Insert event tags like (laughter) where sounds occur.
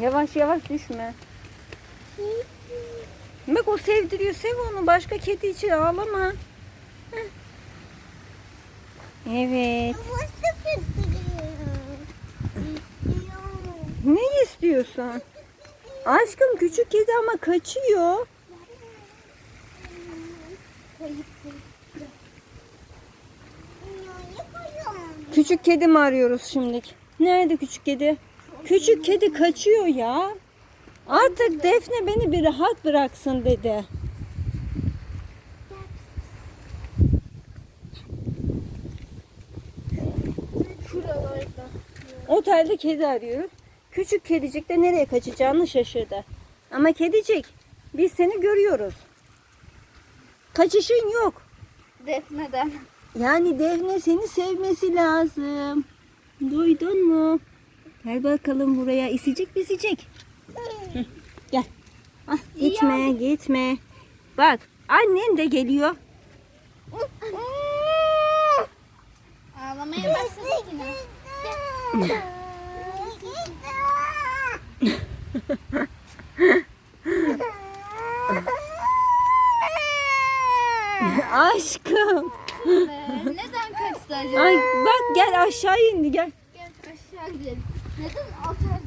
Yavaş yavaş düşme. Bak o sevdiriyor. Sev onu. Başka kedi için ağlama. Heh. Evet. Ne istiyorsun? Aşkım küçük kedi ama kaçıyor. Küçük kedi mi arıyoruz şimdilik? Nerede küçük kedi? Küçük kedi kaçıyor ya. Artık Defne beni bir rahat bıraksın dedi. Otelde kedi arıyoruz. Küçük kedicik de nereye kaçacağını şaşırdı. Ama kedicik biz seni görüyoruz. Kaçışın yok. Defne'den. Yani Defne seni sevmesi lazım. Duydun mu? Gel bakalım buraya. İsecek bisecek. Hı, Gel. Ah, gitme gitme. Bak annen de geliyor. Ağlamaya başladı yine. (laughs) (laughs) Aşkım. Neden kaçtı acaba? Ay bak gel aşağı indi gel. Gel aşağı gidelim. Neden otel